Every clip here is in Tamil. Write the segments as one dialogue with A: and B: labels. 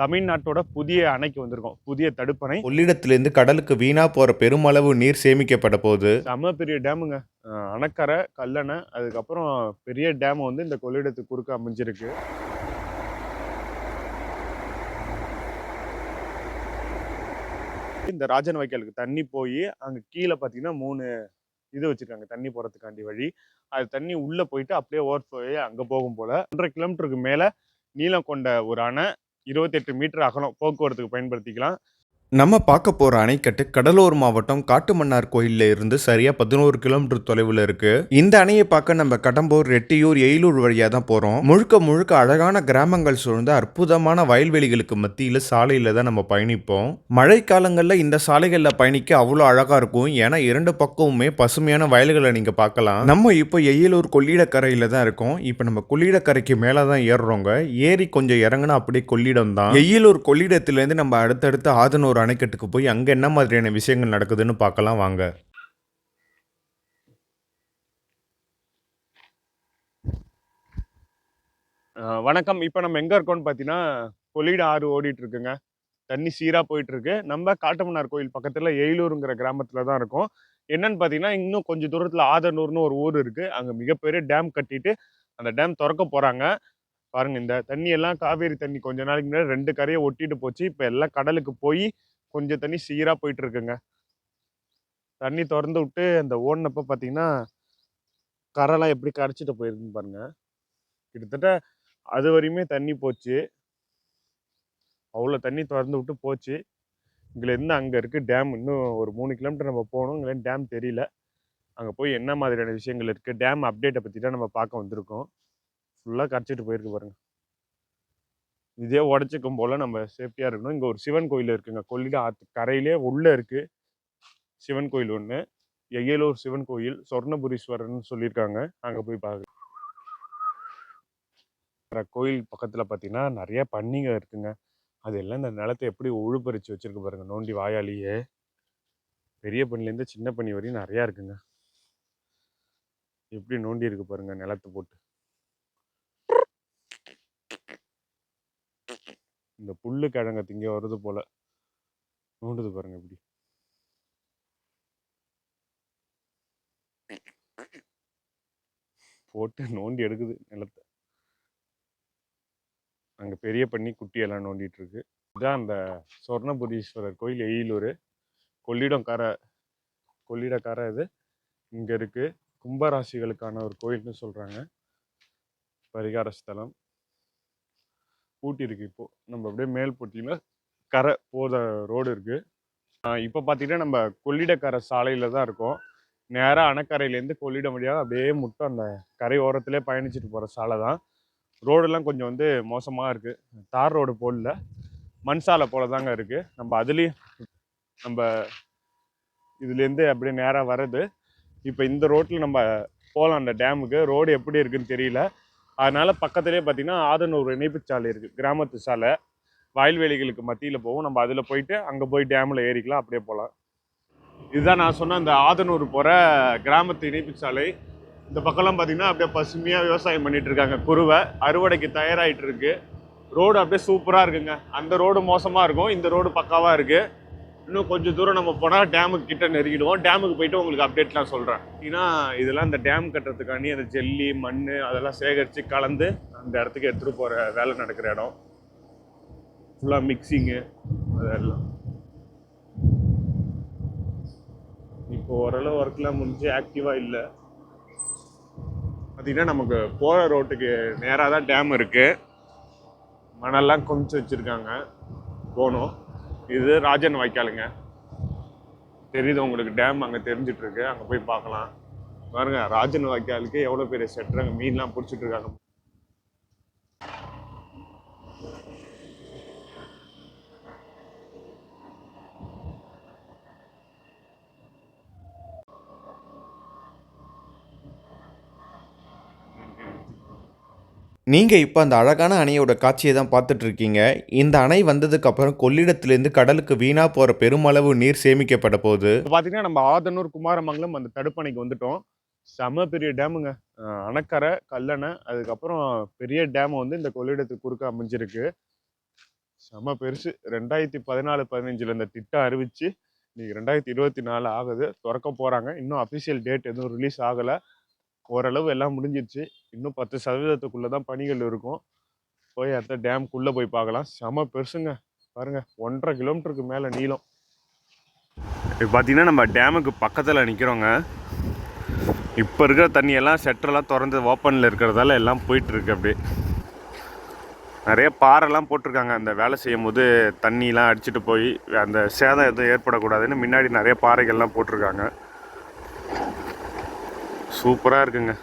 A: தமிழ்நாட்டோட புதிய அணைக்கு வந்திருக்கோம். புதிய தடுப்பணை.
B: கொள்ளிடத்திலிருந்து கடலுக்கு வீணா போற பெருமளவு நீர் சேமிக்கப்பட போகுது
A: செம பெரிய டேமுங்க. அணைக்கரை கல்லணை அதுக்கப்புறம் பெரிய டேம் வந்து இந்த கொள்ளிடத்துக்கு குறுக்க அமைஞ்சிருக்கு. இந்த ராஜன் வாய்க்காலுக்கு தண்ணி போய் அங்க கீழே பார்த்தீங்கன்னா மூணு இது வச்சிருக்காங்க தண்ணி போறதுக்காண்டி வழி. அது தண்ணி உள்ள போயிட்டு அப்படியே ஓவர் போய் அங்க போகும் போல. ஒன்றரை கிலோமீட்டருக்கு மேல நீளம் கொண்ட ஒரு அணை. இருபத்தெட்டு மீட்டர் அகலம் போக்குவரத்துக்கு பயன்படுத்திக்கலாம்.
B: நம்ம பார்க்க போகிற அணைக்கட்டு கடலூர் மாவட்டம் காட்டுமன்னார் கோயில்ல இருந்து சரியாக பதினோரு கிலோமீட்டர் தொலைவில் இருக்குது இந்த அணையை பார்க்க நம்ம கடம்பூர் ரெட்டியூர் எயிலூர் வழியாக தான் போகிறோம் முழுக்க முழுக்க அழகான கிராமங்கள் சூழ்ந்த அற்புதமான வயல்வெளிகளுக்கு மத்தியில் சாலையில் தான் நம்ம பயணிப்போம். மழை காலங்களில் இந்த சாலைகளில் பயணிக்க அவ்வளோ அழகாக இருக்கும். ஏன்னா இரண்டு பக்கமுமே பசுமையான வயல்களை நீங்கள் பார்க்கலாம். நம்ம இப்போ எயிலூர் கொள்ளிடக்கரையில் தான் இருக்கோம். இப்போ நம்ம கொள்ளிடக்கரைக்கு மேலே தான் ஏறுறோங்க. ஏறி கொஞ்சம் இறங்கினா அப்படியே கொள்ளிடம் தான். எயிலூர் கொள்ளிடத்திலேருந்து நம்ம அடுத்தடுத்து ஆதனூர் அணைக்கட்டுக்கு போய் அங்கே என்ன மாதிரியான விஷயங்கள் நடக்குதுன்னு பார்க்கலாம் வாங்க.
A: வணக்கம். இப்போ நம்ம எங்கே இருக்கோம்னு பார்த்தீங்கன்னா கொள்ளிட ஆறு ஓடிட்டு இருக்குங்க. தண்ணி சீராக போயிட்டு இருக்கு. நம்ம காட்டமன்னார் கோயில் பக்கத்தில் எயிலூருங்கிற கிராமத்தில் தான் இருக்கோம். என்னன்னு பார்த்தீங்கன்னா இன்னும் கொஞ்சம் தூரத்தில் ஆதனூர்னு ஒரு ஊர் இருக்கு. அங்கே மிகப்பெரிய டேம் கட்டிட்டு அந்த டேம் திறக்க போகிறாங்க பாருங்க இந்த தண்ணி எல்லாம் காவேரி தண்ணி கொஞ்ச நாளைக்கு முன்னாடி ரெண்டு கரையை ஒட்டிட்டு போச்சு. இப்போ எல்லாம் கடலுக்கு போய் கொஞ்சம் தண்ணி சீராக போயிட்டு இருக்குங்க தண்ணி திறந்து விட்டு அந்த ஓடினப்போ பார்த்தீங்கன்னா கரைலாம் எப்படி கரைச்சிட்டு போயிருக்குன்னு பாருங்கள் கிட்டத்தட்ட அது வரையுமே தண்ணி போச்சு. அவ்வளோ தண்ணி திறந்து விட்டு போச்சு. இங்கேருந்து அங்கே இருக்குது டேம். இன்னும் ஒரு மூணு கிலோமீட்டர் நம்ம போகணும். இங்கே டேம் தெரியல. அங்கே போய் என்ன மாதிரியான விஷயங்கள் இருக்குது டேம் அப்டேட்டை பற்றி தான் நம்ம பார்க்க வந்திருக்கோம். ஃபுல்லாக கரைச்சிட்டு போயிருக்கு பாருங்கள் இதே உடச்சிக்கும் போல் நம்ம சேஃப்டியாக இருக்கணும். இங்கே ஒரு சிவன் கோயில் இருக்குங்க. கொல்லிட ஆற்று கரையிலே உள்ளே இருக்குது சிவன் கோயில் ஒன்று எய்யலூர் சிவன் கோயில் சொர்ணபுரீஸ்வரர்னு சொல்லியிருக்காங்க. அங்கே போய் பார்க்க கோயில் பக்கத்தில் பார்த்தீங்கன்னா நிறைய பண்ணிங்க இருக்குங்க. அது எல்லாம் இந்த நிலத்தை எப்படி உழுப்பறிச்சு வச்சிருக்கு பாருங்க. நோண்டி வாயாலேயே. பெரிய பண்ணிலேருந்து சின்ன பண்ணி வரையும் நிறையா இருக்குங்க. எப்படி நோண்டி இருக்கு பாருங்க நிலத்தை போட்டு. இந்த புல்லு கிழங்க திங்க வருது போல. நோண்டுது பாருங்க இப்படி. போட்டு நோண்டி எடுக்குது நிலத்தை. அங்கே பெரிய பண்ணி குட்டியெல்லாம் நோண்டிட்டு இருக்கு இதுதான் அந்த சொர்ணபுரீஸ்வரர் கோயில் எயிலூர். கொள்ளிடம் கரை கொள்ளிடக்கரை இது. இங்கே இருக்கு. கும்பராசிகளுக்கான ஒரு கோயில்னு சொல்கிறாங்க பரிகார ஸ்தலம். ஊட்டி இருக்கு இப்போ. நம்ம அப்படியே மேல் போட்டிங்கன்னா கரை போத ரோடு இருக்கு. இப்போ பார்த்தீங்கன்னா நம்ம கொள்ளிடக்கரை சாலையில் தான் இருக்கோம். நேராக அணக்கரையிலேருந்து கொள்ளிடம் வழியாக அப்படியே முட்டும் அந்த கரை ஓரத்திலே பயணிச்சுட்டு போகிற சாலை தான். ரோடெல்லாம் கொஞ்சம் வந்து மோசமாக இருக்குது தார் ரோடு போடல. மண் சாலை போல தாங்க இருக்குது நம்ம அதுலேயும் நம்ம இதுலேருந்து அப்படியே நேராக வர்றது. இப்போ இந்த ரோட்டில் நம்ம போகலாம் அந்த டேமுக்கு ரோடு எப்படி இருக்குன்னு தெரியல. அதனால் பக்கத்துலேயே பார்த்தீங்கன்னா ஆதனூர் இணைப்பு சாலை இருக்குது கிராமத்து சாலை. வயல்வெளிகளுக்கு மத்தியில் போகும். நம்ம அதில் போயிட்டு அங்கே போய் டேமில் ஏறிக்கலாம். அப்படியே போகலாம் இதுதான் நான் சொன்ன அந்த ஆதனூர் போகிற கிராமத்து இணைப்பு சாலை. இந்த பக்கம்லாம் பார்த்திங்கன்னா அப்படியே பசுமையாக விவசாயம் பண்ணிகிட்டு இருக்காங்க. குருவை. அறுவடைக்கு தயாராகிட்டு இருக்கு. ரோடு அப்படியே சூப்பராக இருக்குங்க. அந்த ரோடு மோசமாக இருக்கும். இந்த ரோடு பக்காவாக இருக்குது இன்னும் கொஞ்சம் தூரம் நம்ம போனால் டேமுக்கு கிட்ட நெருங்கிடுவோம். டேமுக்கு போயிட்டு உங்களுக்கு அப்டேட்லாம் சொல்கிறேன் ஏன்னா இதெல்லாம் இந்த டேம் கட்டுறதுக்காண்டி அந்த ஜெல்லி மண் அதெல்லாம் சேகரித்து கலந்து அந்த இடத்துக்கு எடுத்துகிட்டு போகிற வேலை நடக்கிற இடம். ஃபுல்லாக மிக்சிங்கு அதெல்லாம். இப்போ ஓரளவு ஒர்க்லாம் முடிஞ்சு ஆக்டிவாக இல்லை. பார்த்திங்கன்னா நமக்கு போகிற ரோட்டுக்கு நேராக தான் டேம் இருக்குது மணல்லாம் குமிச்சு வச்சுருக்காங்க. போகணும். இது ராஜன் வாய்க்காலுங்க. தெரியுது உங்களுக்கு டேம் அங்கே தெரிஞ்சிட்ருக்கு அங்கே போய் பார்க்கலாம். பாருங்க ராஜன் வாய்க்காலுக்கு எவ்வளோ பெரிய செட்டுறாங்க மீன்லாம் பிடிச்சிட்டு
B: நீங்கள் இப்போ அந்த அழகான அணையோட காட்சியை தான் பார்த்துட்ருக்கீங்க. இந்த அணை வந்ததுக்கப்புறம் கொள்ளிடத்துலேருந்து கடலுக்கு வீணாக போகிற பெருமளவு நீர் சேமிக்கப்பட போகுது
A: பார்த்தீங்கன்னா நம்ம ஆதனூர் குமாரமங்கலம் அந்த தடுப்பணைக்கு வந்துட்டோம். செம பெரிய டேமுங்க. அணக்கரை கல்லணை அதுக்கப்புறம் பெரிய டேம் வந்து இந்த கொள்ளிடத்துக்கு குறுக்க அமைஞ்சிருக்கு. செம பெருசு. ரெண்டாயிரத்தி பதினாலு பதினஞ்சில் இந்த திட்டம் அறிவித்து இன்றைக்கி ரெண்டாயிரத்தி இருபத்தி நாலு ஆகுது. திறக்க போகிறாங்க இன்னும் அஃபிஷியல் டேட் எதுவும் ரிலீஸ் ஆகலை. ஓரளவு எல்லாம் முடிஞ்சிருச்சு. இன்னும் பத்து சதவீதத்துக்குள்ளே தான் பணிகள் இருக்கும். போய் அடுத்த டேம்குள்ளே போய் பார்க்கலாம். செம பெருசுங்க. பாருங்க ஒன்றரை கிலோமீட்டருக்கு மேலே நீளம். இப்போ பார்த்தீங்கன்னா நம்ம டேமுக்கு பக்கத்தில் நிற்கிறோங்க இப்போ இருக்கிற தண்ணியெல்லாம் செட்டரெல்லாம் திறந்து ஓப்பனில் இருக்கிறதால எல்லாம் போயிட்டுருக்கு அப்படியே. நிறைய பாறைலாம் போட்டிருக்காங்க. அந்த வேலை செய்யும் போது தண்ணிலாம் அடிச்சுட்டு போய் அந்த சேதம் எதுவும் ஏற்படக்கூடாதுன்னு முன்னாடி நிறைய பாறைகள்லாம் போட்டிருக்காங்க. சூப்பராக இருக்குங்க.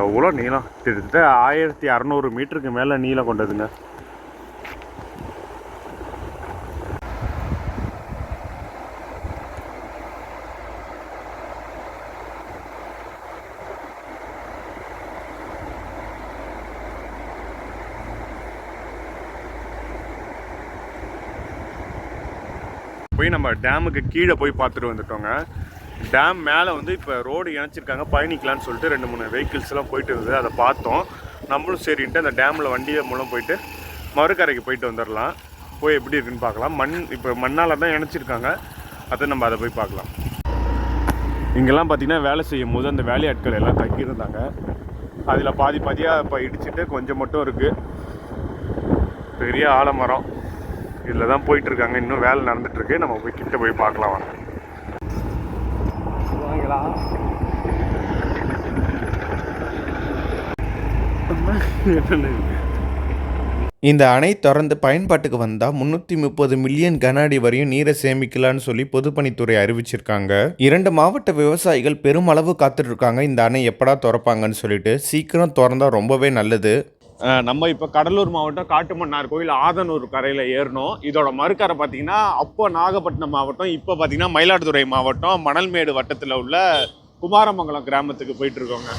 A: எவ்வளோ நீளம்? கிட்டத்தட்ட ஆயிரத்தி அறநூறு மீட்டருக்கு மேலே நீளம் கொண்டதுங்க. போய் நம்ம டேமுக்கு கீழே போய் பார்த்துட்டு வந்துட்டோங்க. டேம் மேலே வந்து இப்போ ரோடு இணைச்சிருக்காங்க பயணிக்கலாம்னு சொல்லிட்டு ரெண்டு மூணு வெஹிக்கிள்ஸ்லாம் போயிட்டு இருந்தது அதை பார்த்தோம். நம்மளும் சரின்ட்டு அந்த டேமில் வண்டியை மூலம் போயிட்டு மறுக்கரைக்கு போயிட்டு வந்துடலாம் போய் எப்படி இருக்குன்னு பார்க்கலாம். மண் இப்போ மண்ணால் தான் இணைச்சிருக்காங்க. அதை நம்ம அதை போய் பார்க்கலாம். இங்கெல்லாம் பார்த்தீங்கன்னா வேலை செய்யும் போது அந்த வேலையாட்கள் எல்லாம் தங்கியிருந்தாங்க. அதில் பாதி பாதியாக இப்போ இடிச்சிட்டு கொஞ்சம் மட்டும் இருக்குது பெரிய ஆலமரம். இதில் தான் போயிட்டுருக்காங்க இன்னும் வேலை நடந்துகிட்ருக்கு நம்ம போய் கிட்ட போய் பார்க்கலாம் வாங்க.
B: இந்த அணை திறந்து பயன்பாட்டுக்கு வந்தால் முந்நூற்றி முப்பது மில்லியன் கன அடி வரையும் நீரை சேமிக்கலாம்னு சொல்லி பொதுப்பணித்துறை அறிவிச்சிருக்காங்க. இரண்டு மாவட்ட விவசாயிகள் பெருமளவு காத்துட்ருக்காங்க இந்த அணை எப்படா திறப்பாங்கன்னு சொல்லிட்டு சீக்கிரம் திறந்தா ரொம்பவே நல்லது.
A: நம்ம இப்போ கடலூர் மாவட்டம் காட்டுமன்னார் கோயில் ஆதனூர் கரையில் ஏறணும். இதோட மறுக்கரை பார்த்தீங்கன்னா அப்போ நாகப்பட்டினம் மாவட்டம் இப்போ பார்த்தீங்கன்னா மயிலாடுதுறை மாவட்டம் மணல்மேடு வட்டத்தில் உள்ள குமாரமங்கலம் கிராமத்துக்கு போயிட்டுருக்கோங்க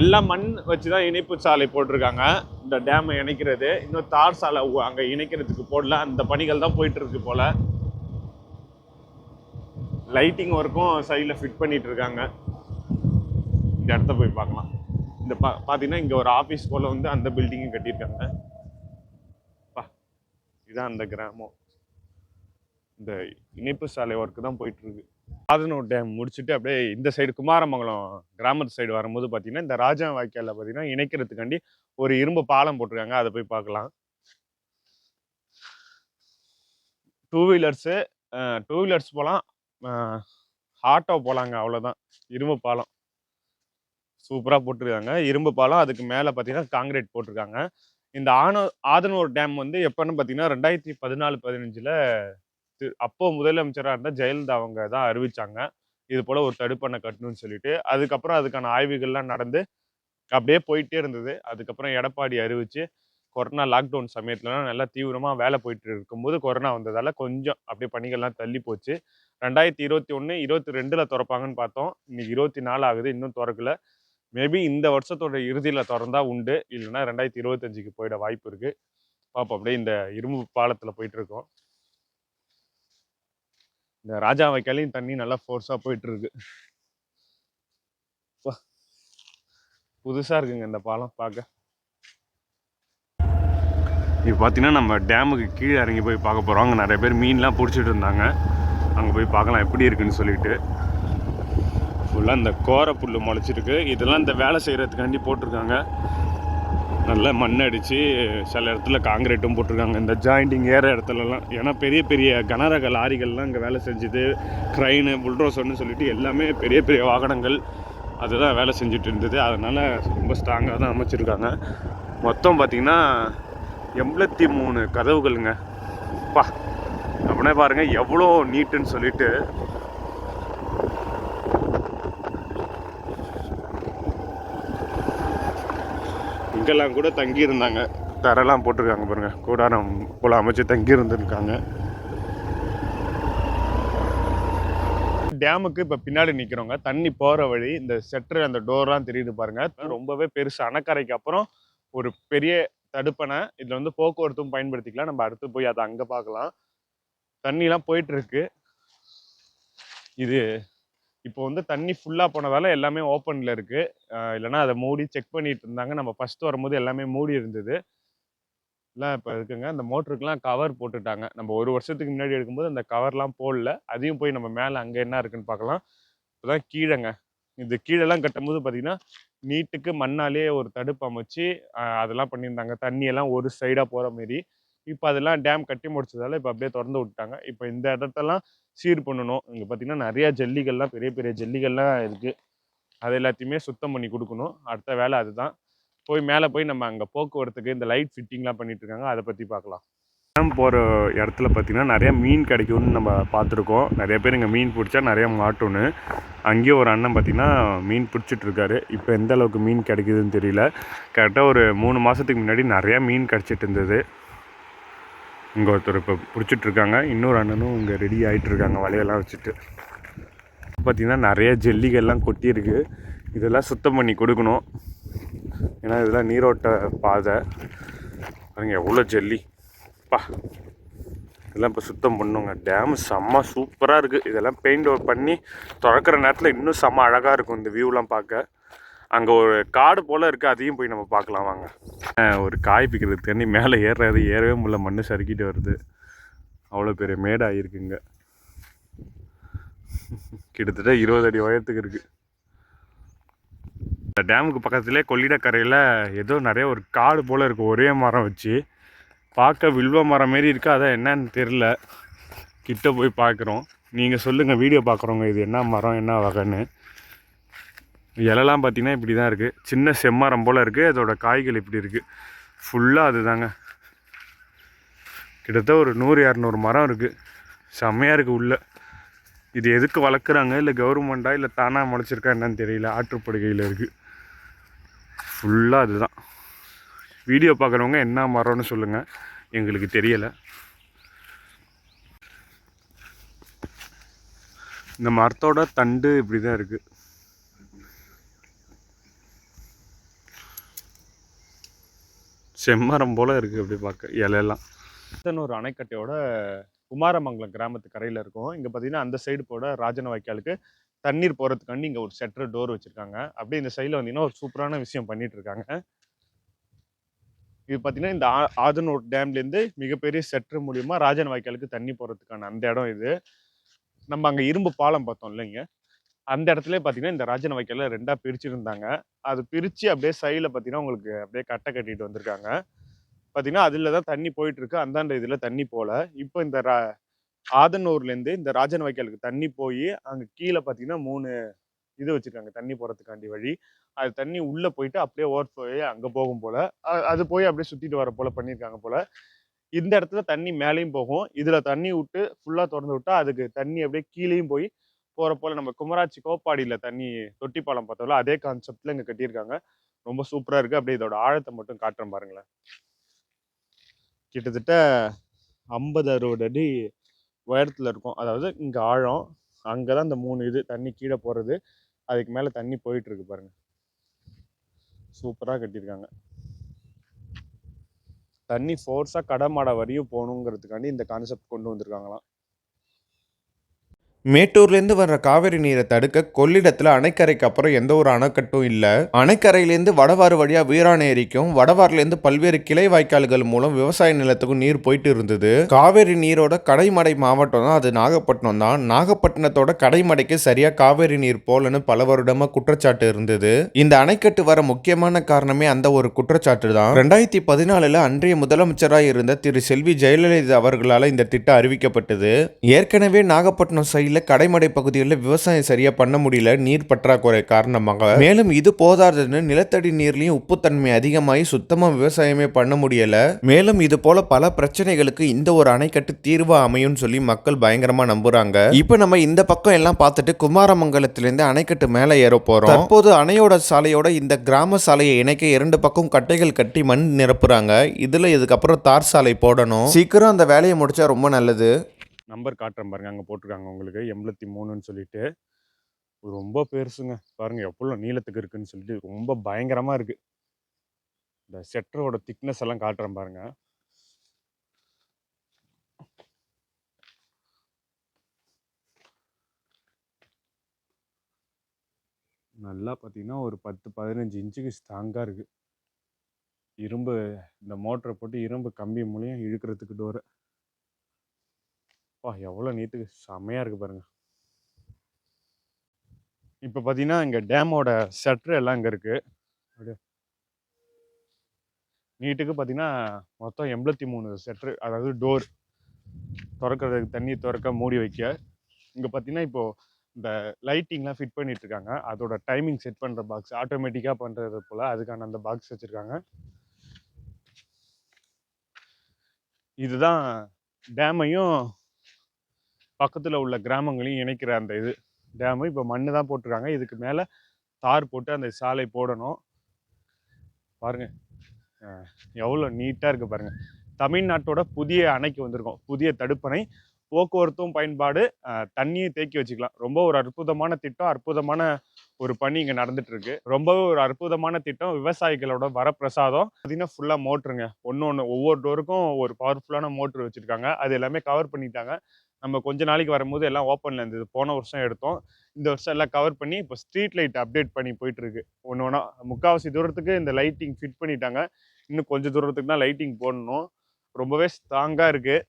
A: எல்லாம் மண் வச்சு தான் இணைப்பு சாலை போட்டிருக்காங்க. இந்த டேமை இணைக்கிறது. இன்னும் தார் சாலை அங்கே இணைக்கிறதுக்கு போடல. அந்த பணிகள் தான் போயிட்டுருக்கு போல். லைட்டிங் ஒர்க்கும் சைடில் ஃபிட் பண்ணிகிட்டு இருக்காங்க. இந்த இடத்த போய் பார்க்கலாம். இந்த பா பார்த்தீங்கன்னா இங்கே ஒரு ஆஃபீஸ் போல் வந்து அந்த பில்டிங்கும் கட்டியிருக்காங்க. பா இதுதான் அந்த கிராமம். இந்த இணைப்பு சாலை ஒர்க்கு தான் போயிட்டுருக்கு. ஆதனூர் டேம் முடிச்சுட்டு அப்படியே இந்த சைடு குமாரமங்கலம் கிராமத்து சைடு வரும்போது பார்த்தீங்கன்னா இந்த ராஜா வாய்க்காலில் பார்த்தீங்கன்னா இணைக்கிறதுக்காண்டி ஒரு இரும்பு பாலம் போட்டிருக்காங்க. அதை போய் பார்க்கலாம். டூ வீலர்ஸு டூ வீலர்ஸ் போகலாம் ஆட்டோ போகலாங்க அவ்வளோதான் இரும்பு பாலம். சூப்பராக போட்டிருக்காங்க. இரும்பு பாலம் அதுக்கு மேலே பார்த்தீங்கன்னா காங்கிரீட் போட்டிருக்காங்க. இந்த ஆனோ ஆதனூர் டேம் வந்து எப்போன்னு பார்த்தீங்கன்னா ரெண்டாயிரத்தி பதினாலு பதினஞ்சில் அப்போ முதலமைச்சராக இருந்தால் ஜெயலலிதா அவங்க தான் அறிவித்தாங்க இது போல் ஒரு தடுப்பணை கட்டணும்னு சொல்லிட்டு. அதுக்கப்புறம் அதுக்கான ஆய்வுகள்லாம் நடந்து அப்படியே போயிட்டே இருந்தது. அதுக்கப்புறம் எடப்பாடி அறிவித்து கொரோனா லாக்டவுன் சமயத்துலலாம் நல்லா தீவிரமாக வேலை போயிட்டு இருக்கும்போது கொரோனா வந்ததால் கொஞ்சம் அப்படியே பணிகள்லாம் தள்ளி போச்சு. ரெண்டாயிரத்தி இருபத்தி ஒன்று இருபத்தி ரெண்டில் திறப்பாங்கன்னு பார்த்தோம். இன்னைக்கு இருபத்தி நாலு ஆகுது இன்னும் திறக்கல. மேபி இந்த வருஷத்தோட இறுதியில் திறந்தா உண்டு. இல்லைன்னா ரெண்டாயிரத்தி இருபத்தஞ்சுக்கு போயிட வாய்ப்பு இருக்கு. பார்ப்போம் அப்படியே இந்த இரும்பு பாலத்தில் போயிட்டு இருக்கோம் இந்த ராஜா வைக்காலையும் தண்ணி நல்லா ஃபோர்ஸாக போயிட்டு இருக்கு புதுசாக இருக்குங்க இந்த பாலம் பார்க்க இப்போ பார்த்தீங்கன்னா நம்ம டேமுக்கு கீழே இறங்கி போய் பார்க்க போகிறோம் அங்கே நிறைய பேர் மீன்லாம் பிடிச்சிட்டு இருந்தாங்க. அங்கே போய் பார்க்கலாம் எப்படி இருக்குன்னு சொல்லிட்டு. ஃபுல்லாக இந்த கோர புல் முளைச்சிருக்கு. இதெல்லாம் இந்த வேலை செய்கிறதுக்காண்டி போட்டிருக்காங்க. நல்லா மண் அடித்து சில இடத்துல காங்கிரீட்டும் போட்டிருக்காங்க. இந்த ஜாயிண்டிங் ஏற இடத்துலலாம் ஏன்னா பெரிய பெரிய கனரக லாரிகள்லாம் இங்கே வேலை செஞ்சுது. க்ரைனு புல்ட்ரோசர்னு சொல்லிட்டு எல்லாமே பெரிய பெரிய வாகனங்கள் அதுதான் வேலை செஞ்சுட்டு இருந்தது. அதனால் ரொம்ப ஸ்ட்ராங்காக தான் அமைச்சிருக்காங்க. மொத்தம் பார்த்திங்கன்னா எண்பத்தி மூணு கதவுகளுங்க. பா அப்படின்னே பாருங்கள் எவ்வளோ நீட்டுன்னு சொல்லிட்டு இங்கெல்லாம் கூட தங்கியிருந்தாங்க. தரெல்லாம் போட்டிருக்காங்க பாருங்கள் கூடாரம் போல அமைச்சு தங்கியிருந்துருக்காங்க. டேமுக்கு இப்போ பின்னாடி நிற்கிறவங்க தண்ணி போகிற வழி இந்த செட்டர் அந்த டோர்லாம் தெரியுது பாருங்கள் ரொம்பவே பெருசு. அணக்கரைக்கு அப்புறம் ஒரு பெரிய தடுப்பணை. இதில் வந்து போக்குவரத்தும் பயன்படுத்திக்கலாம். நம்ம அடுத்து போய் அதை அங்கே பார்க்கலாம். தண்ணிலாம் போயிட்டுருக்கு இது இப்போ வந்து தண்ணி ஃபுல்லாக போனதால எல்லாமே ஓப்பனில் இருக்குது இல்லைன்னா அதை மூடி செக் பண்ணிட்டு இருந்தாங்க. நம்ம ஃபஸ்ட்டு வரும்போது எல்லாமே மூடி இருந்தது. எல்லாம் இப்போ இருக்குங்க. அந்த மோட்டருக்குலாம் கவர் போட்டுட்டாங்க. நம்ம ஒரு வருஷத்துக்கு முன்னாடி எடுக்கும்போது அந்த கவர்லாம் போடல. அதையும் போய் நம்ம மேலே அங்கே என்ன இருக்குன்னு பார்க்கலாம். இப்போதான் கீழேங்க. இது கீழெல்லாம் கட்டும்போது பார்த்திங்கன்னா நீட்டுக்கு மண்ணாலே ஒரு தடுப்பு அமைச்சு அதெல்லாம் பண்ணியிருந்தாங்க. தண்ணியெல்லாம் ஒரு சைடாக போகிற மாரி. இப்போ அதெல்லாம் டேம் கட்டி முடிச்சதால இப்போ அப்படியே திறந்து விட்டாங்க இப்போ இந்த இடத்தெல்லாம் சீர் பண்ணணும். இங்கே பார்த்தீங்கன்னா நிறையா ஜல்லிகள்லாம் பெரிய பெரிய ஜல்லிகள்லாம் இருக்குது அது எல்லாத்தையுமே சுத்தம் பண்ணி கொடுக்கணும். அடுத்த வேலை அதுதான். போய் மேலே போய் நம்ம அங்கே போக்குவரத்துக்கு இந்த லைட் ஃபிட்டிங்லாம் பண்ணிகிட்ருக்காங்க இருக்காங்க. அதை பற்றி பார்க்கலாம். டேம் போகிற இடத்துல பார்த்தீங்கன்னா நிறையா மீன் கிடைக்கும்னு நம்ம பார்த்துருக்கோம். நிறைய பேர் இங்கே மீன் பிடிச்சா நிறைய மாட்டோன்னு அங்கேயே ஒரு அண்ணன் பார்த்திங்கன்னா மீன் பிடிச்சிட்ருக்காரு இப்போ எந்த அளவுக்கு மீன் கிடைக்குதுன்னு தெரியல. கரெக்டாக ஒரு மூணு மாதத்துக்கு முன்னாடி நிறையா மீன் கிடச்சிட்டு இருந்தது. இங்கே ஒருத்தர் இப்போ பிடிச்சிட்டு இருக்காங்க இன்னொரு அண்ணனும் இங்கே ரெடி ஆகிட்டு இருக்காங்க வலையெல்லாம் வச்சுட்டு. பார்த்தீங்கன்னா நிறைய ஜெல்லிகள்லாம் கொட்டியிருக்கு. இதெல்லாம் சுத்தம் பண்ணி கொடுக்கணும். ஏன்னா இதெல்லாம் நீரோட்ட பாதை. பாருங்க எவ்வளோ ஜெல்லி. பா. இதெல்லாம் இப்போ சுத்தம் பண்ணுங்க டேம் செம்ம சூப்பராக இருக்குது இதெல்லாம் பெயிண்ட் பண்ணி திறக்கிற நேரத்தில் இன்னும் செம்ம அழகாக இருக்கும் இந்த வியூலாம் பார்க்க. அங்கே ஒரு காடு போல் இருக்குது அதையும் போய் நம்ம பார்க்கலாம் வாங்க. ஒரு காய் பிக்கிறது தண்ணி மேலே ஏறுறது ஏறவே முடியல மண்ணு சறுக்கிட்டு வருது. அவ்வளோ பெரிய மேடாக இருக்குங்க கிட்டத்தட்ட இருபது அடி உயரத்துக்கு இருக்குது இந்த டேமுக்கு பக்கத்துலேயே கொள்ளிடக்கரையில் ஏதோ நிறைய ஒரு காடு போல் இருக்குது ஒரே மரம் வச்சு. பார்க்க வில்வ மரம் மாரி இருக்குது அதான் என்னன்னு தெரில கிட்ட போய் பார்க்குறோம். நீங்கள் சொல்லுங்கள் வீடியோ பார்க்குறவங்க இது என்ன மரம் என்ன வகைன்னு. இலலாம் பார்த்திங்கன்னா இப்படி தான் இருக்குது சின்ன செம்மரம் போல் இருக்குது அதோட காய்கள் இப்படி இருக்குது ஃபுல்லாக அதுதாங்க. கிட்டத்தட்ட ஒரு நூறு இரநூறு மரம் இருக்குது செம்மையாக இருக்குது உள்ள. இது எதுக்கு வளர்க்குறாங்க? இல்லை கவர்மெண்ட்டா இல்லை தானாக முளைச்சிருக்கா என்னன்னு தெரியல. ஆற்றுப்படுகையில் இருக்குது ஃபுல்லாக அதுதான். வீடியோ பார்க்குறவங்க என்ன மரம்னு சொல்லுங்கள் எங்களுக்கு தெரியலை. இந்த மரத்தோட தண்டு இப்படி தான் இருக்குது செம்மரம் போல் இருக்குது அப்படி பார்க்க இலையெல்லாம். ஒரு அணைக்கட்டையோட குமாரமங்கலம் கிராமத்து கரையில் இருக்கும். இங்கே பார்த்தீங்கன்னா அந்த சைடு போட ராஜன வாய்க்காலுக்கு தண்ணீர் போகிறதுக்காண்டி இங்கே ஒரு செட்டர் டோர் வச்சுருக்காங்க. அப்படியே இந்த சைடில் வந்தீங்கன்னா ஒரு சூப்பரான விஷயம் பண்ணிகிட்டு இருக்காங்க. இது பார்த்தீங்கன்னா இந்த ஆ- ஆதனூர் டேம்லேருந்து மிகப்பெரிய செட்டர் மூலியமா ராஜன் வாய்க்காலுக்கு தண்ணி போகிறதுக்கான அந்த இடம் இது. நம்ம அங்கே இரும்பு பாலம் பார்த்தோம் இல்லைங்க? அந்த இடத்துல பார்த்தீங்கன்னா இந்த ராஜன வைக்கல ரெண்டாக பிரிச்சிருந்தாங்க. அது பிரித்து அப்படியே சைடில் பார்த்தீங்கன்னா உங்களுக்கு அப்படியே கட்டை கட்டிட்டு வந்திருக்காங்க. பார்த்தீங்கன்னா அதில் தான் தண்ணி போயிட்டுருக்கு. அந்தாண்ட இதில் தண்ணி போகல இப்போ இந்த ரா ஆதனூர்லேருந்து இந்த ராஜன் வைக்கலுக்கு தண்ணி போய் அங்கே கீழே பார்த்தீங்கன்னா மூணு இது வச்சுருக்காங்க தண்ணி போகிறதுக்காண்டி வழி. அது தண்ணி உள்ளே போயிட்டு அப்படியே ஓவர் போய் அங்கே போகும் போல். அது போய் அப்படியே சுற்றிட்டு வர போல் பண்ணியிருக்காங்க போல். இந்த இடத்துல தண்ணி மேலேயும் போகும். இதில் தண்ணி விட்டு ஃபுல்லாக திறந்து விட்டா அதுக்கு தண்ணி அப்படியே கீழேயும் போய் போகிற போல் நம்ம குமராட்சி கோப்பாடியில் தண்ணி தொட்டி பாலம் பார்த்தோம்ல அதே கான்செப்டில் இங்கே கட்டியிருக்காங்க. ரொம்ப சூப்பராக இருக்குது அப்படியே இதோட ஆழத்தை மட்டும் காட்டுறேன் பாருங்களேன். கிட்டத்தட்ட ஐம்பது அறுபது அடி உயரத்தில் இருக்கும். அதாவது இங்கே ஆழம் அங்கே தான் இந்த மூணு இது தண்ணி கீழே போகிறது அதுக்கு மேலே தண்ணி போயிட்டு இருக்கு பாருங்க. சூப்பராக கட்டியிருக்காங்க. தண்ணி ஃபோர்ஸாக கடமாட வரையும் போகணுங்கிறதுக்காண்டி இந்த கான்செப்ட் கொண்டு வந்திருக்காங்களாம்.
B: மேட்டூர்லேருந்து வர்ற காவிரி நீரை தடுக்க கொள்ளிடத்தில் அணைக்கரைக்கு அப்புறம் எந்த ஒரு அணைக்கட்டும் இல்லை. அணைக்கரையிலேருந்து வடவாறு வழியாக வீராணை ஏரிக்கும் வடவாறுலேருந்து பல்வேறு கிளை வாய்க்கால்கள் மூலம் விவசாய நிலத்துக்கும் நீர் போயிட்டு இருந்தது. காவேரி நீரோட கடைமடை மாவட்டம் தான் அது. நாகப்பட்டினம் தான். நாகப்பட்டினத்தோட கடைமடைக்கு சரியாக காவேரி நீர் போலன்னு பல வருடமாக குற்றச்சாட்டு இருந்தது. இந்த அணைக்கட்டு வர முக்கியமான காரணமே அந்த ஒரு குற்றச்சாட்டு தான். ரெண்டாயிரத்தி பதினாலில் அன்றைய முதலமைச்சராக இருந்த திரு செல்வி ஜெயலலிதா அவர்களால் இந்த திட்டம் அறிவிக்கப்பட்டது. ஏற்கனவே நாகப்பட்டினம் சைடில் கடைமடை பகுதிகளில் விவசாயம் சரியா பண்ண முடியல நீர் பற்றாக்குறை காரணமாக. மேலும் இது போதாதுன்னு நிலத்தடி நீர்லயும் உப்புத்தன்மை அதிகமாகி சுத்தமா விவசாயமே பண்ண முடியல. மேலும் இது போல பல பிரச்சனைகளுக்கு இந்த ஒரு அணைக்கட்டு தீர்வா அமையும்னு சொல்லி மக்கள் பயங்கரமா நம்புறாங்க. இப்போ நம்ம இந்த பக்கம் எல்லாம் பார்த்துட்டு குமாரமங்கலத்திலிருந்து அணைக்கட்டு மேலே ஏற போறோம். தற்போது அணையோட சாலையோட இந்த கிராம சாலையை இணைக்க இரண்டு பக்கம் கட்டைகள் கட்டி மண் நிரப்புறாங்க. இதுல இதுக்கப்புறம் தார் சாலை போடணும். சீக்கிரம் அந்த வேலையை முடிச்சா ரொம்ப நல்லது.
A: நம்பர் காட்டுறேன் பாருங்க. அங்கே போட்டிருக்காங்க உங்களுக்கு. எண்பத்தி மூணுன்னு சொல்லிட்டு. ரொம்ப பெருசுங்க. பாருங்க எவ்வளோ நீளத்துக்கு இருக்குன்னு சொல்லிட்டு. ரொம்ப பயங்கரமாக இருக்கு. இந்த செட்டரோட திக்னஸ் எல்லாம் காட்டுறேன் பாருங்க. நல்லா பார்த்தீங்கன்னா ஒரு பத்து பதினஞ்சு இன்ச்சுக்கு ஸ்ட்ராங்காக இருக்குது இரும்பு இந்த மோட்டரை போட்டு இரும்பு கம்பி மூலியம் இழுக்கிறதுக்கு டோரை அப்பா எவ்வளோ நீட்டுக்கு செம்மையாக இருக்குது பாருங்க. இப்போ பார்த்தீங்கன்னா இங்கே டேமோட ஷட்ரு எல்லாம் இங்கே இருக்குது அப்படியே. நீட்டுக்கு பார்த்தீங்கன்னா மொத்தம் எண்பத்தி மூணு ஷட்ரு அதாவது டோர். திறக்கிறதுக்கு தண்ணி திறக்க மூடி வைக்க. இங்கே பார்த்தீங்கன்னா இப்போது இந்த லைட்டிங்லாம் ஃபிட் பண்ணிட்டு இருக்காங்க. அதோட டைமிங் செட் பண்ணுற பாக்ஸ் ஆட்டோமேட்டிக்காக பண்ணுறது போல் அதுக்கான அந்த பாக்ஸ் வச்சுருக்காங்க. இதுதான் டேமையும் பக்கத்தில் உள்ள கிராமங்களையும் இணைக்கிற அந்த இது டேமு இப்போ மண்ணு தான் போட்டிருக்காங்க. இதுக்கு மேலே தார் போட்டு அந்த சாலை போடணும். பாருங்கள் எவ்வளோ நீட்டாக இருக்குது பாருங்கள் தமிழ்நாட்டோட புதிய அணைக்கு வந்திருக்கோம். புதிய தடுப்பணை போக்குவரத்தும் பயன்பாடு தண்ணியும் தேக்கி வச்சுக்கலாம். ரொம்ப ஒரு அற்புதமான திட்டம் அற்புதமான ஒரு பணி இங்கே நடந்துட்டுருக்கு. ரொம்பவே ஒரு அற்புதமான திட்டம். விவசாயிகளோட வரப்பிரசாதம். பார்த்தீங்கன்னா ஃபுல்லாக மோட்ருங்க ஒன்று ஒன்று ஒவ்வொரு டோருக்கும் ஒரு பவர்ஃபுல்லான மோட்ரு வச்சுருக்காங்க. அது எல்லாமே கவர் பண்ணிட்டாங்க. நம்ம கொஞ்ச நாளைக்கு வரும்போது எல்லாம் ஓப்பனில் இருந்தது. போன வருஷம் எடுத்தோம். இந்த வருஷம் எல்லாம் கவர் பண்ணி இப்போ ஸ்ட்ரீட் லைட் அப்டேட் பண்ணி போயிட்டுருக்கு. ஒன்று ஒன்றா முக்கால்வாசி தூரத்துக்கு இந்த லைட்டிங் ஃபிட் பண்ணிட்டாங்க. இன்னும் கொஞ்சம் தூரத்துக்கு தான் லைட்டிங் போடணும். ரொம்பவே ஸ்ட்ராங்காக இருக்குது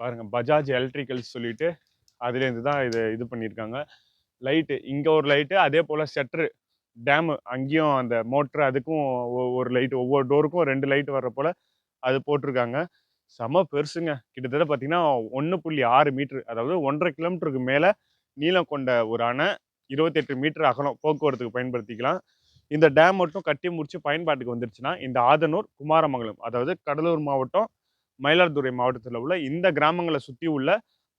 A: பாருங்கள் பஜாஜ் எலக்ட்ரிக்கல்ஸ் சொல்லிட்டு அதுலேருந்து தான் இது இது பண்ணியிருக்காங்க. லைட்டு இங்கே ஒரு லைட்டு அதே போல் ஷட்ரு டேமு அங்கேயும் அந்த மோட்ரு அதுக்கும் ஒரு லைட்டு ஒவ்வொரு டோருக்கும் ரெண்டு லைட்டு வர்ற போல் அது போட்டிருக்காங்க. செம பெருசுங்க. கிட்டத்தட்ட பார்த்தீங்கன்னா ஒன்று புள்ளி ஆறு மீட்ரு. அதாவது ஒன்றரை கிலோமீட்டருக்கு மேலே நீளம் கொண்ட ஒரு அணை இருபத்தெட்டு மீட்டர் அகலம் போக்குவரத்துக்கு பயன்படுத்திக்கலாம். இந்த டேம் மட்டும் கட்டி முடிச்சு பயன்பாட்டுக்கு வந்துருச்சுன்னா இந்த ஆதனூர் குமாரமங்கலம் அதாவது கடலூர் மாவட்டம் மயிலாடுதுறை மாவட்டத்தில் உள்ள இந்த கிராமங்களை சுற்றி உள்ள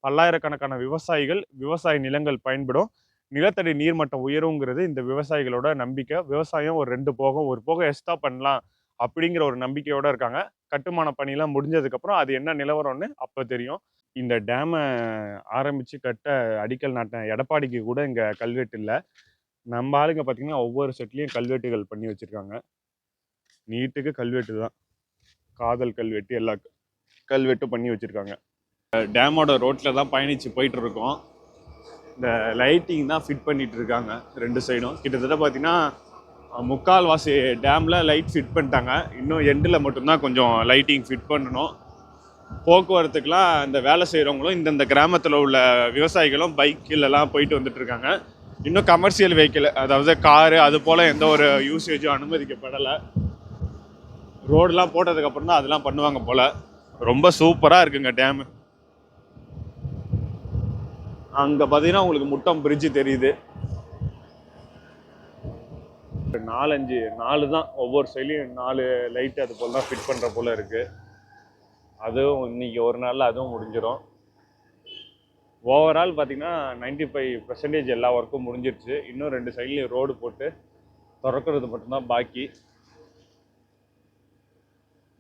A: பல்லாயிரக்கணக்கான விவசாயிகள் விவசாய நிலங்கள் பயன்படும். நிலத்தடி நீர்மட்டம் உயருங்கிறது இந்த விவசாயிகளோட நம்பிக்கை. விவசாயம் ஒரு ரெண்டு போகம் ஒரு போகம் எக்ஸ்ட்ரா பண்ணலாம் அப்படிங்கிற ஒரு நம்பிக்கையோடு இருக்காங்க. கட்டுமான பணியெல்லாம் முடிஞ்சதுக்கப்புறம் அது என்ன நிலவரம்னு அப்போ தெரியும். இந்த டேமை ஆரம்பித்து கட்ட அடிக்கல் நாட்டின எடப்பாடிக்கு கூட இங்கே கல்வெட்டு இல்லை. நம்ம ஆளுங்க பார்த்திங்கன்னா ஒவ்வொரு செட்லேயும் கல்வெட்டுகள் பண்ணி வச்சுருக்காங்க. நீட்டுக்கு கல்வெட்டு தான். காதல் கல்வெட்டு எல்லா கல்வெட்டும் பண்ணி வச்சுருக்காங்க. டேமோட ரோட்டில் தான் பயணித்து போயிட்டுருக்கோம். இந்த லைட்டிங் தான் ஃபிட் பண்ணிகிட்ருக்காங்க இருக்காங்க ரெண்டு சைடும். கிட்டத்தட்ட பார்த்திங்கன்னா முக்கால்வாசி டேமில் லைட் ஃபிட் பண்ணிட்டாங்க. இன்னும் எண்டில் மட்டும்தான் கொஞ்சம் லைட்டிங் ஃபிட் பண்ணணும். போக்குவரத்துக்கெலாம் இந்த வேலை செய்கிறவங்களும் இந்தந்த கிராமத்தில் உள்ள விவசாயிகளும் பைக்கிலலாம் போயிட்டு வந்துட்டுருக்காங்க இன்னும் கமர்ஷியல் வெஹிக்கிள் அதாவது காரு அது போல் எந்த ஒரு யூசேஜும் அனுமதிக்கப்படலை. ரோடெலாம் போட்டதுக்கப்புறம் தான் அதெல்லாம் பண்ணுவாங்க போல். ரொம்ப சூப்பராக இருக்குங்க டேமு. அங்கே பார்த்தீங்கன்னா உங்களுக்கு முட்டம் பிரிட்ஜு தெரியுது. நாலஞ்சு நாலு தான். ஒவ்வொரு சைட்லையும் நாலு லைட் அது போல் தான் ஃபிட் பண்ணுற போல் இருக்குது அதுவும் இன்னைக்கு ஒரு நாளில் அதுவும் முடிஞ்சிடும் ஓவரால் பார்த்திங்கன்னா நைன்டி ஃபைவ் பர்சன்டேஜ் எல்லா ஒர்க்கும் முடிஞ்சிருச்சு. இன்னும் ரெண்டு சைட்லேயும் ரோடு போட்டு திறக்கிறது மட்டும்தான் பாக்கி.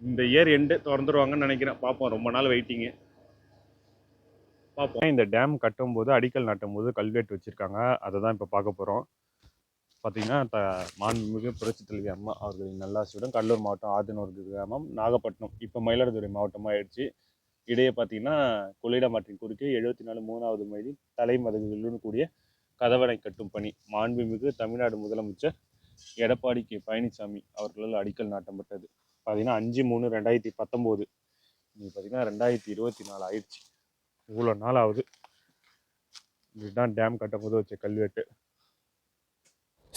A: இந்த இயர் எண்டு திறந்துருவாங்கன்னு நினைக்கிறேன். பார்ப்போம் ரொம்ப நாள் வெயிட்டிங்கு பார்ப்போம் இந்த டேம் கட்டும்போது அடிக்கல் நாட்டும் போது கல்வெட்டு வச்சுருக்காங்க. அதை தான் இப்போ பார்க்க போகிறோம் பார்த்தீங்கன்னா த மாண்புமிகு புரட்சி தலைவி அம்மா அவர்களின் நல்லாசியுடன் கடலூர் மாவட்டம் ஆதனூர் கிராமம் நாகப்பட்டினம் இப்போ மயிலாடுதுறை மாவட்டமாக ஆயிடுச்சு. இடையே பார்த்தீங்கன்னா கொள்ளிடமாற்றின் குறுக்கே எழுபத்தி நாலு மூணாவது மைலில் தலைமதகுகளுடன் கூடிய கதவணை கட்டும் பணி. மாண்புமிகு தமிழ்நாடு முதலமைச்சர் எடப்பாடி கே. பழனிசாமி அவர்களால் அடிக்கல் நாட்டப்பட்டது. பார்த்தீங்கன்னா அஞ்சு மூணு ரெண்டாயிரத்தி பத்தொம்போது. இன்னைக்கு பார்த்தீங்கன்னா ரெண்டாயிரத்தி இருபத்தி நாலு ஆயிடுச்சு. இவ்வளோ நாள் ஆகுது. இதுதான் டேம் கட்டும்போது வச்ச கல்வெட்டு.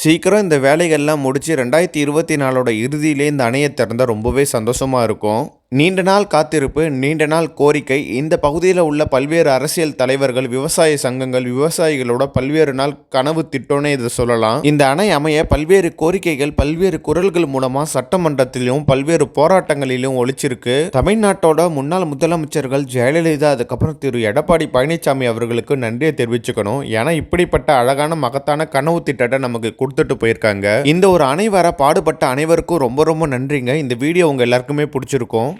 B: சீக்கிரம் இந்த வேலைகள்லாம் முடித்து ரெண்டாயிரத்தி இருபத்தி நாலோட இறுதியிலே இந்த அணையை திறந்தால் ரொம்பவே சந்தோஷமாக இருக்கும். நீண்ட நாள் காத்திருப்பு நீண்ட நாள் கோரிக்கை. இந்த பகுதியில் உள்ள பல்வேறு அரசியல் தலைவர்கள் விவசாய சங்கங்கள் விவசாயிகளோட பல்வேறு நாள் கனவு திட்டம்னே இதை சொல்லலாம். இந்த அணை அமைய பல்வேறு கோரிக்கைகள் பல்வேறு குரல்கள் மூலமாக சட்டமன்றத்திலும் பல்வேறு போராட்டங்களிலும் ஒழிச்சிருக்கு தமிழ்நாட்டோட முன்னாள் முதலமைச்சர்கள் ஜெயலலிதா அதுக்கப்புறம் திரு. எடப்பாடி பழனிசாமி அவர்களுக்கு நன்றியை தெரிவிச்சுக்கணும். ஏன்னா இப்படிப்பட்ட அழகான மகத்தான கனவு திட்டத்தை நமக்கு கொடுத்துட்டு போயிருக்காங்க. இந்த ஒரு அணை வர பாடுபட்ட அனைவருக்கும் ரொம்ப ரொம்ப நன்றிங்க. இந்த வீடியோ உங்க எல்லாருக்குமே பிடிச்சிருக்கும்.